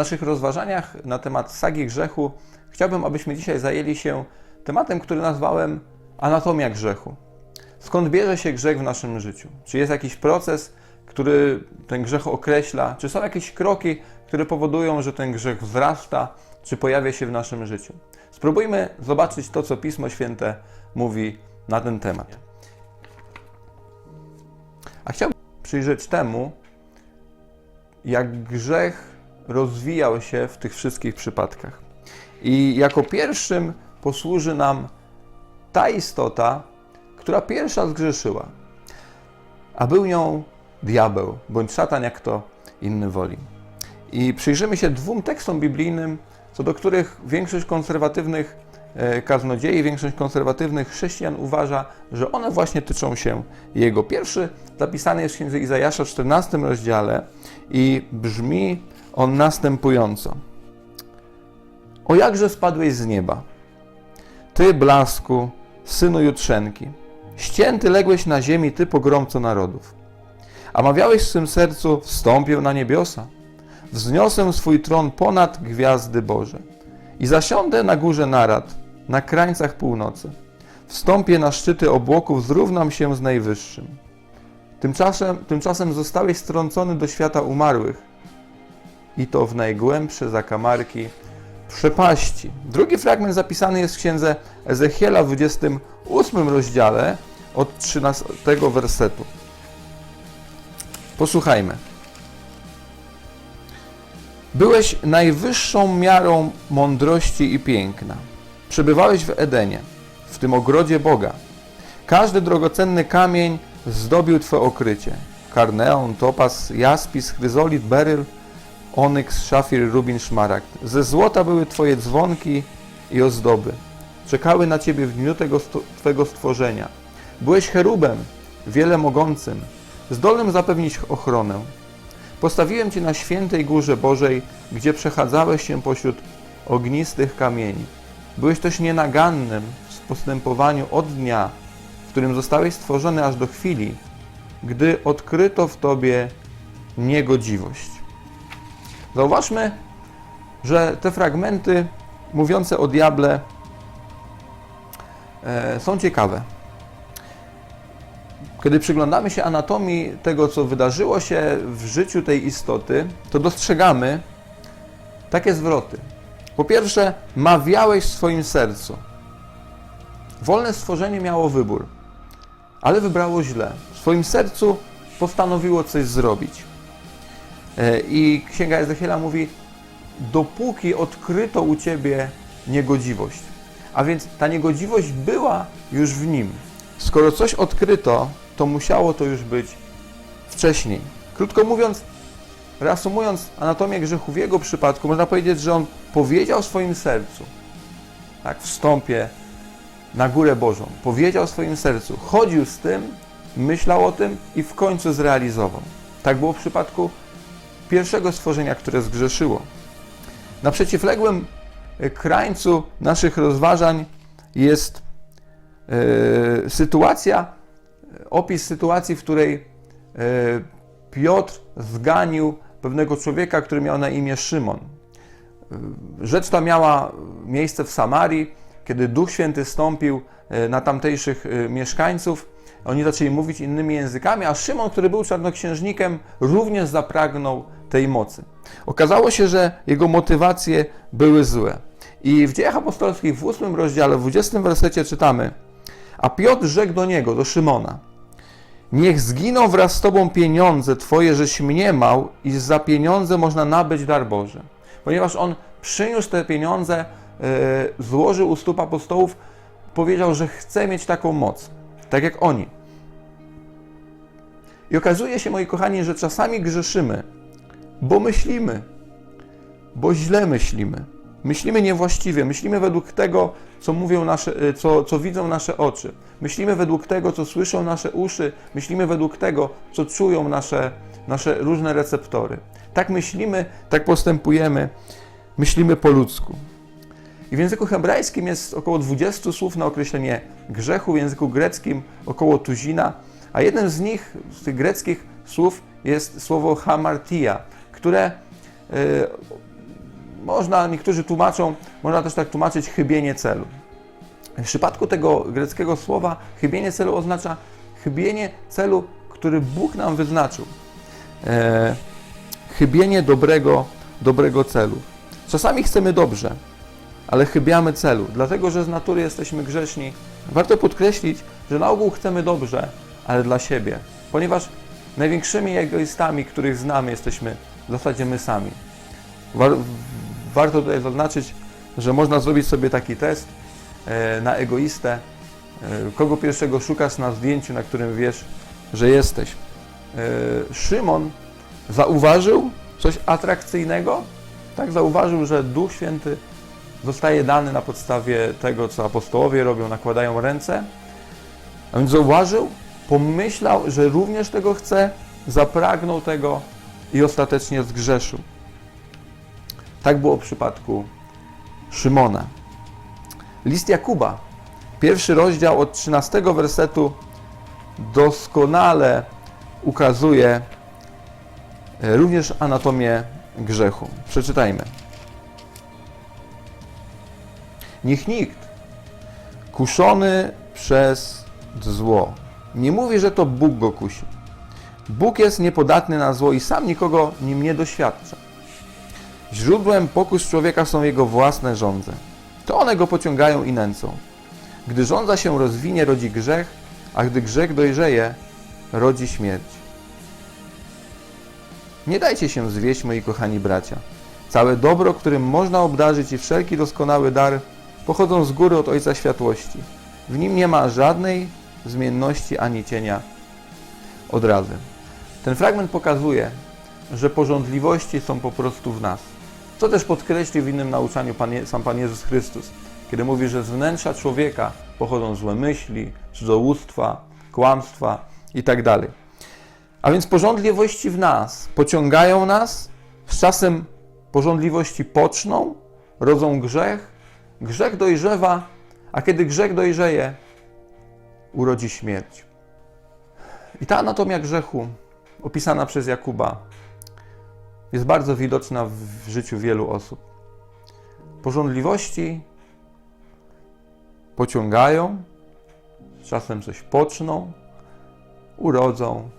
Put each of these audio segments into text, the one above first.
naszych rozważaniach na temat sagi grzechu chciałbym, abyśmy dzisiaj zajęli się tematem, który nazwałem anatomia grzechu. Skąd bierze się grzech w naszym życiu? Czy jest jakiś proces, który ten grzech określa? Czy są jakieś kroki, które powodują, że ten grzech wzrasta, czy pojawia się w naszym życiu? Spróbujmy zobaczyć to, co Pismo Święte mówi na ten temat. A chciałbym przyjrzeć temu, jak grzech rozwijał się w tych wszystkich przypadkach. I jako pierwszym posłuży nam ta istota, która pierwsza zgrzeszyła, a był nią diabeł, bądź szatan, jak to inny woli. I przyjrzymy się dwóm tekstom biblijnym, co do których większość konserwatywnych e, kaznodziei, większość konserwatywnych chrześcijan uważa, że one właśnie tyczą się jego. Pierwszy zapisany jest w księdze Izajasza w 14 rozdziale i brzmi on następująco. O jakże spadłeś z nieba, ty blasku, synu jutrzenki, ścięty ległeś na ziemi, ty pogromco narodów. A mawiałeś w swym sercu, wstąpię na niebiosa, wzniosę swój tron ponad gwiazdy Boże i zasiądę na górze narad, na krańcach północy. Wstąpię na szczyty obłoków, zrównam się z Najwyższym. Tymczasem, tymczasem zostałeś strącony do świata umarłych i to w najgłębsze zakamarki przepaści. Drugi fragment zapisany jest w księdze Ezechiela w 28 rozdziale od 13 wersetu. Posłuchajmy. Byłeś najwyższą miarą mądrości i piękna. Przebywałeś w Edenie, w tym ogrodzie Boga. Każdy drogocenny kamień zdobił Twe okrycie. Karneon, topaz, jaspis, chryzolit, beryl, onyks, szafir, rubin, szmaragd. Ze złota były Twoje dzwonki i ozdoby. Czekały na Ciebie w dniu tego Twego stworzenia. Byłeś cherubem, wiele mogącym, zdolnym zapewnić ochronę. Postawiłem Cię na świętej górze Bożej, gdzie przechadzałeś się pośród ognistych kamieni. Byłeś też nienagannym w postępowaniu od dnia, w którym zostałeś stworzony aż do chwili, gdy odkryto w Tobie niegodziwość. Zauważmy, że te fragmenty mówiące o diable e, są ciekawe. Kiedy przyglądamy się anatomii tego, co wydarzyło się w życiu tej istoty, to dostrzegamy takie zwroty. Po pierwsze, mawiałeś w swoim sercu. Wolne stworzenie miało wybór, ale wybrało źle. W swoim sercu postanowiło coś zrobić. E, I Księga Ezechiela mówi, dopóki odkryto u Ciebie niegodziwość. A więc ta niegodziwość była już w nim. Skoro coś odkryto, to musiało to już być wcześniej. Krótko mówiąc, reasumując anatomię grzechu w jego przypadku, można powiedzieć, że on powiedział swoim sercu, tak, wstąpię na górę Bożą, powiedział swoim sercu, chodził z tym, myślał o tym i w końcu zrealizował. Tak było w przypadku pierwszego stworzenia, które zgrzeszyło. Na przeciwległym e, krańcu naszych rozważań jest e, sytuacja, opis sytuacji, w której e, Piotr zganił pewnego człowieka, który miał na imię Szymon. E, Rzecz ta miała miejsce w Samarii, kiedy Duch Święty stąpił e, na tamtejszych e, mieszkańców. Oni zaczęli mówić innymi językami, a Szymon, który był czarnoksiężnikiem, również zapragnął tej mocy. Okazało się, że jego motywacje były złe. I w Dziejach Apostolskich w 8 rozdziale, w 20 wersecie czytamy: A Piotr rzekł do niego, do Szymona: Niech zginą wraz z tobą pieniądze twoje, żeś mniemał, i za pieniądze można nabyć dar Boży. Ponieważ on przyniósł te pieniądze, e, złożył u stóp apostołów, powiedział, że chce mieć taką moc, tak jak oni. I okazuje się, moi kochani, że czasami grzeszymy, bo myślimy, bo źle myślimy. Myślimy niewłaściwie, myślimy według tego, co mówią nasze, y, co, co widzą nasze oczy. Myślimy według tego, co słyszą nasze uszy, myślimy według tego, co czują nasze, nasze różne receptory. Tak myślimy, tak postępujemy, myślimy po ludzku. I w języku hebrajskim jest około 20 słów na określenie grzechu, w języku greckim około tuzina, a jednym z nich, z tych greckich słów, jest słowo hamartia, które y, można, niektórzy tłumaczą, można też tak tłumaczyć chybienie celu. W przypadku tego greckiego słowa chybienie celu oznacza chybienie celu, który Bóg nam wyznaczył. E, chybienie dobrego, dobrego celu. Czasami chcemy dobrze, ale chybiamy celu, dlatego że z natury jesteśmy grzeszni. Warto podkreślić, że na ogół chcemy dobrze, ale dla siebie, ponieważ największymi egoistami, których znamy, jesteśmy w zasadzie my sami. War, warto tutaj zaznaczyć, że można zrobić sobie taki test e, na egoistę, e, kogo pierwszego szukasz na zdjęciu, na którym wiesz, że jesteś. E, Szymon zauważył coś atrakcyjnego, tak zauważył, że Duch Święty zostaje dany na podstawie tego, co apostołowie robią, nakładają ręce. A więc zauważył, pomyślał, że również tego chce, zapragnął tego i ostatecznie zgrzeszył. Tak było w przypadku Szymona. List Jakuba, pierwszy rozdział od 13 wersetu doskonale ukazuje e, również anatomię grzechu. Przeczytajmy. Niech nikt kuszony przez zło nie mówi, że to Bóg go kusi. Bóg jest niepodatny na zło i sam nikogo nim nie doświadcza. Źródłem pokus człowieka są jego własne żądze. To one go pociągają i nęcą. Gdy żądza się rozwinie, rodzi grzech, a gdy grzech dojrzeje, rodzi śmierć. Nie dajcie się zwieść, moi kochani bracia. Całe dobro, którym można obdarzyć i wszelki doskonały dar pochodzą z góry od Ojca Światłości. W nim nie ma żadnej zmienności ani cienia odrazy. Ten fragment pokazuje, że porządliwości są po prostu w nas. Co też podkreślił w innym nauczaniu Pan, Je- sam Pan Jezus Chrystus, kiedy mówi, że z wnętrza człowieka pochodzą złe myśli, cudzołóstwa, kłamstwa itd. A więc porządliwości w nas pociągają nas, z czasem porządliwości poczną, rodzą grzech, grzech dojrzewa, a kiedy grzech dojrzeje, urodzi śmierć. I ta anatomia grzechu, opisana przez Jakuba, jest bardzo widoczna w życiu wielu osób. Porządliwości pociągają, czasem coś poczną, urodzą,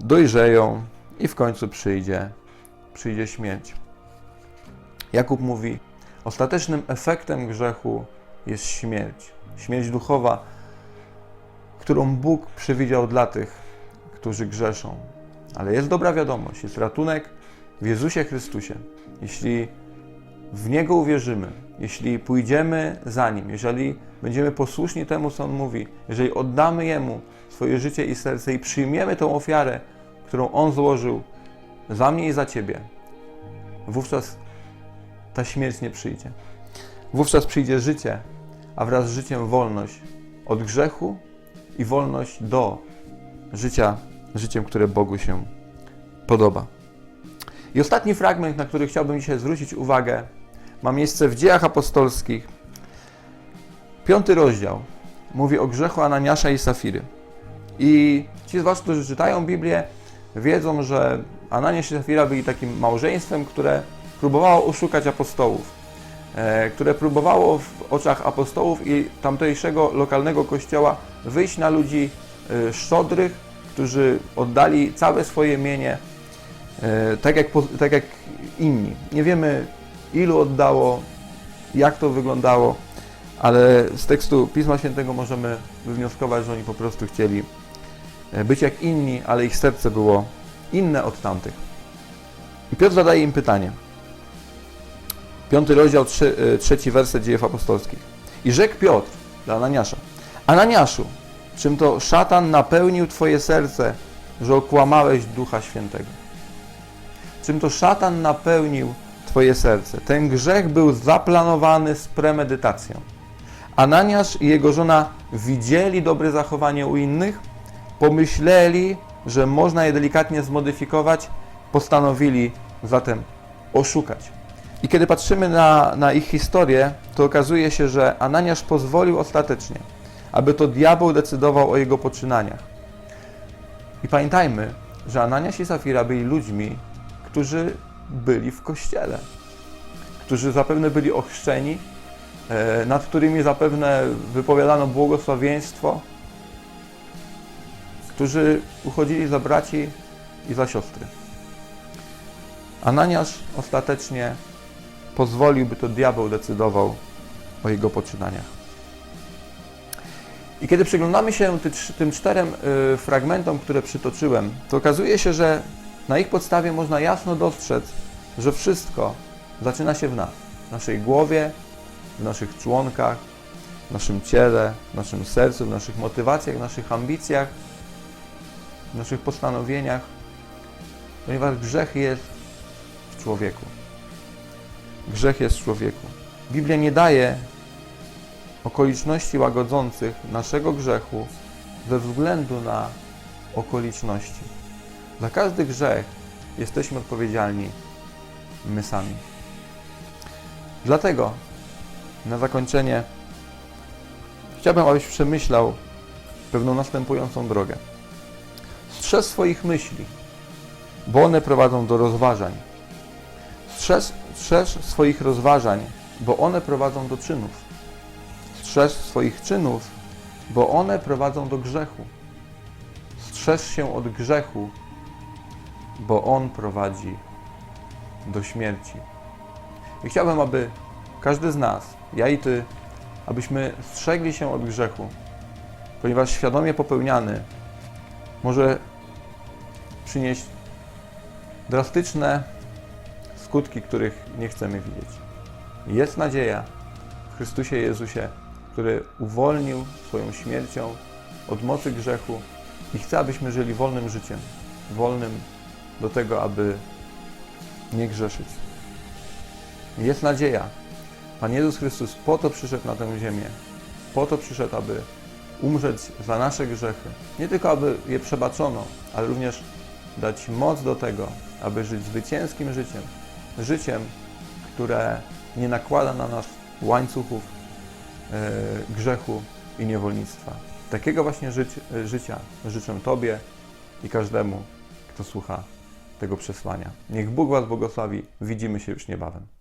dojrzeją i w końcu przyjdzie, przyjdzie śmierć. Jakub mówi, ostatecznym efektem grzechu jest śmierć. Śmierć duchowa, którą Bóg przewidział dla tych, którzy grzeszą. Ale jest dobra wiadomość, jest ratunek w Jezusie Chrystusie. Jeśli w Niego uwierzymy, jeśli pójdziemy za Nim, jeżeli będziemy posłuszni temu, co On mówi, jeżeli oddamy Jemu swoje życie i serce i przyjmiemy tą ofiarę, którą On złożył za mnie i za Ciebie, wówczas ta śmierć nie przyjdzie. Wówczas przyjdzie życie, a wraz z życiem wolność od grzechu i wolność do życia, życiem, które Bogu się podoba. I ostatni fragment, na który chciałbym dzisiaj zwrócić uwagę, ma miejsce w Dziejach Apostolskich. Piąty rozdział mówi o grzechu Ananiasza i Safiry. I ci z Was, którzy czytają Biblię, wiedzą, że Ananiasz i Safira byli takim małżeństwem, które próbowało oszukać apostołów, e, które próbowało w oczach apostołów i tamtejszego lokalnego kościoła wyjść na ludzi e, szczodrych, którzy oddali całe swoje mienie, e, tak jak, tak jak inni. Nie wiemy, ilu oddało, jak to wyglądało, ale z tekstu Pisma Świętego możemy wywnioskować, że oni po prostu chcieli e, być jak inni, ale ich serce było inne od tamtych. I Piotr zadaje im pytanie. Piąty rozdział, trzy, e, trzeci werset dziejów apostolskich. I rzekł Piotr dla Ananiasza. Ananiaszu, czym to szatan napełnił Twoje serce, że okłamałeś Ducha Świętego? Czym to szatan napełnił Twoje serce? Ten grzech był zaplanowany z premedytacją. Ananiasz i jego żona widzieli dobre zachowanie u innych, pomyśleli, że można je delikatnie zmodyfikować, postanowili zatem oszukać. I kiedy patrzymy na, na ich historię, to okazuje się, że Ananiasz pozwolił ostatecznie, aby to diabeł decydował o jego poczynaniach. I pamiętajmy, że Ananiasz i Safira byli ludźmi, którzy byli w kościele, którzy zapewne byli ochrzczeni, e, nad którymi zapewne wypowiadano błogosławieństwo, którzy uchodzili za braci i za siostry. Ananiasz ostatecznie pozwolił, by to diabeł decydował o jego poczynaniach. I kiedy przyglądamy się ty, tym czterem y, fragmentom, które przytoczyłem, to okazuje się, że na ich podstawie można jasno dostrzec, że wszystko zaczyna się w nas, w naszej głowie, w naszych członkach, w naszym ciele, w naszym sercu, w naszych motywacjach, w naszych ambicjach, w naszych postanowieniach, ponieważ grzech jest w człowieku. Grzech jest w człowieku. Biblia nie daje okoliczności łagodzących naszego grzechu ze względu na okoliczności. Za każdy grzech jesteśmy odpowiedzialni my sami. Dlatego na zakończenie chciałbym, abyś przemyślał pewną następującą drogę. Strzeż swoich myśli, bo one prowadzą do rozważań. Strzeż, strzeż swoich rozważań, bo one prowadzą do czynów. Strzeż swoich czynów, bo one prowadzą do grzechu. Strzeż się od grzechu, bo on prowadzi do śmierci. I chciałbym, aby każdy z nas, ja i ty, abyśmy strzegli się od grzechu, ponieważ świadomie popełniany może przynieść drastyczne skutki, których nie chcemy widzieć. Jest nadzieja w Chrystusie Jezusie, który uwolnił swoją śmiercią od mocy grzechu i chce, abyśmy żyli wolnym życiem, wolnym do tego, aby nie grzeszyć. Jest nadzieja. Pan Jezus Chrystus po to przyszedł na tę ziemię, po to przyszedł, aby umrzeć za nasze grzechy. Nie tylko, aby je przebaczono, ale również dać moc do tego, aby żyć zwycięskim życiem. Życiem, które nie nakłada na nas łańcuchów grzechu i niewolnictwa. Takiego właśnie żyć, życia życzę Tobie i każdemu, kto słucha tego przesłania. Niech Bóg Was błogosławi. Widzimy się już niebawem.